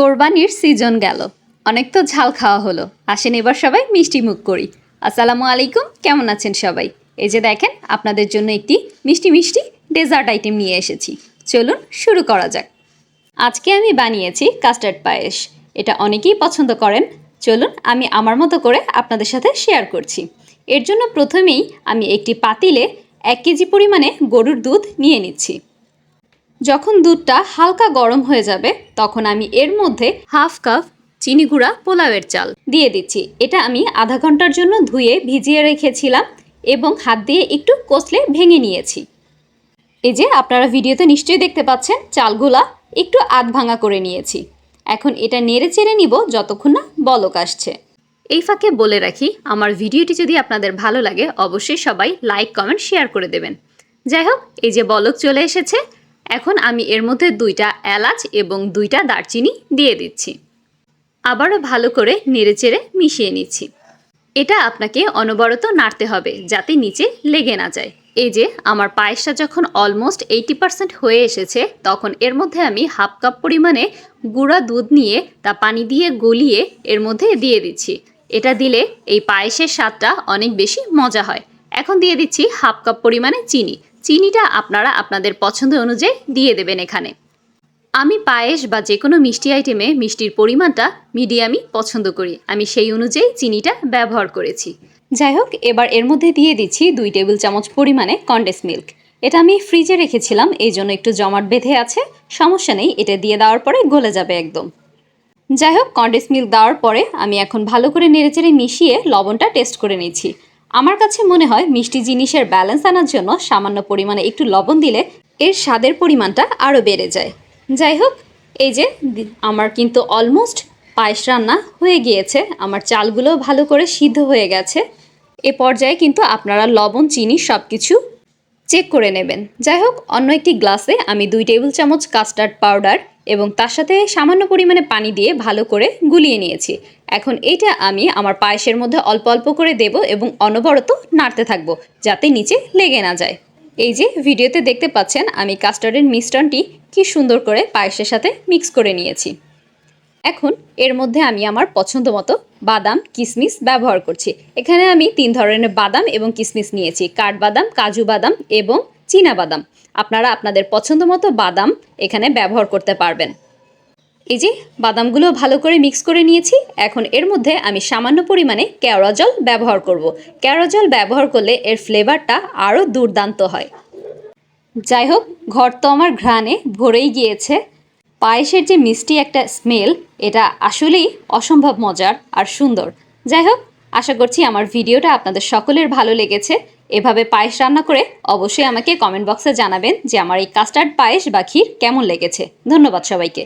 কোরবানির সিজন গেল। অনেক তো ঝাল খাওয়া হলো। আসেন এবার সবাই মিষ্টি মুখ করি। আসসালামু আলাইকুম, কেমন আছেন সবাই? এই যে দেখেন, আপনাদের জন্য একটি মিষ্টি মিষ্টি ডেজার্ট আইটেম নিয়ে এসেছি। চলুন শুরু করা যাক। আজকে আমি বানিয়েছি কাস্টার্ড পায়েস। এটা অনেকেই পছন্দ করেন। চলুন আমি আমার মতো করে আপনাদের সাথে শেয়ার করছি। এর জন্য প্রথমেই আমি একটি পাতিলে এক কেজি পরিমাণে গরুর দুধ নিয়ে নিচ্ছি। যখন দুধটা হালকা গরম হয়ে যাবে, তখন আমি এর মধ্যে হাফ কাপ চিনি গুঁড়া পোলাওয়ের চাল দিয়ে দিচ্ছি। এটা আমি আধা ঘণ্টার জন্য ধুয়ে ভিজিয়ে রেখেছিলাম এবং হাত দিয়ে একটু কষলে ভেঙে নিয়েছি। এই যে আপনারা ভিডিওতে নিশ্চয়ই দেখতে পাচ্ছেন, চালগুলা একটু আধ ভাঙা করে নিয়েছি। এখন এটা নেড়ে চেড়ে নিব যতক্ষণ না বলক আসছে। এই ফাঁকে বলে রাখি, আমার ভিডিওটি যদি আপনাদের ভালো লাগে, অবশ্যই সবাই লাইক, কমেন্ট, শেয়ার করে দেবেন। যাই হোক, এই যে বলক চলে এসেছে এখন আমি এর মধ্যে দুইটা এলাচ এবং দুইটা দারচিনি দিয়ে দিচ্ছি। আবারও ভালো করে নেড়েচেড়ে মিশিয়ে নিচ্ছি। এটা আপনাকে অনবরত নাড়তে হবে যাতে নিচে লেগে না যায়। এই যে, আমার পায়েসটা যখন অলমোস্ট এইটি পার্সেন্ট হয়ে এসেছে, তখন এর মধ্যে আমি হাফ কাপ পরিমাণে গুঁড়া দুধ নিয়ে তা পানি দিয়ে গলিয়ে এর মধ্যে দিয়ে দিচ্ছি। এটা দিলে এই পায়েসের স্বাদটা অনেক বেশি মজা হয়। এখন দিয়ে দিচ্ছি হাফ কাপ পরিমাণে চিনি। চিনিটা আপনারা আপনাদের পছন্দ অনুযায়ী দিয়ে দেবেন এখানে। আমি পায়েস বা যে কোনো মিষ্টি আইটেমে মিষ্টির পরিমাণটা মিডিয়ামই পছন্দ করি। আমি সেই অনুযায়ী চিনিটা ব্যবহার করেছি। যাই হোক, এবার এর মধ্যে দিয়ে দিচ্ছি দুই টেবিল চামচ পরিমাণে কন্ডেন্স মিল্ক এটা আমি ফ্রিজে রেখেছিলাম, এই জন্য একটু জমাট বেঁধে আছে। সমস্যা নেই, এটা দিয়ে দেওয়ার পরে গলে যাবে একদম। যাই হোক কন্ডেন্স মিল্ক দেওয়ার পরে আমি এখন ভালো করে নেড়েচেড়ে মিশিয়ে লবণটা টেস্ট করে নিচ্ছি। আমার কাছে মনে হয় মিষ্টি জিনিসের ব্যালেন্স আনার জন্য সামান্য পরিমাণে একটু লবণ দিলে এর স্বাদের পরিমাণটা আরও বেড়ে যায়। যাই হোক, এই যে আমার কিন্তু অলমোস্ট পায়েস রান্না হয়ে গিয়েছে। আমার চালগুলো ভালো করে সিদ্ধ হয়ে গেছে। এ পর্যায়ে কিন্তু আপনারা লবণ, চিনি সব কিছু চেক করে নেবেন। যাই হোক অন্য একটি গ্লাসে আমি দুই টেবিল চামচ কাস্টার্ড পাউডার এবং তার সাথে সামান্য পরিমাণে পানি দিয়ে ভালো করে গুলিয়ে নিয়েছি। এখন এটা আমি আমার পায়েসের মধ্যে অল্প অল্প করে দেব এবং অনবরত নাড়তে থাকব, যাতে নিচে লেগে না যায়। এই যে ভিডিওতে দেখতে পাচ্ছেন, আমি কাস্টার্ডের মিশ্রণটি কি সুন্দর করে পায়েসের সাথে মিক্স করে নিয়েছি। এখন এর মধ্যে আমি আমার পছন্দ মতো বাদাম, কিসমিস ব্যবহার করছি। এখানে আমি তিন ধরনের বাদাম এবং কিসমিস নিয়েছি। কাঠবাদাম, কাজু বাদাম এবং চীনা বাদাম। আপনারা আপনাদের পছন্দ মতো বাদাম এখানে ব্যবহার করতে পারবেন। এই যে বাদামগুলো ভালো করে মিক্স করে নিয়েছি, এখন এর মধ্যে আমি সামান্য পরিমাণে কেওড়া জল ব্যবহার করব। কেওড়া জল ব্যবহার করলে এর ফ্লেভারটা আরও দুর্দান্ত হয়। যাই হোক, ঘর তো আমার ঘ্রাণে ভরেই গিয়েছে। পায়েসের যে মিষ্টি একটা স্মেল এটা আসলেই অসম্ভব মজার আর সুন্দর। যাই হোক, আশা করছি আমার ভিডিওটা আপনাদের সকলের ভালো লেগেছে। এভাবে পায়েস রান্না করে অবশ্যই আমাকে কমেন্ট বক্সে জানাবেন যে আমার এই কাস্টার্ড পায়েস বা ক্ষীর কেমন লেগেছে। ধন্যবাদ সবাইকে।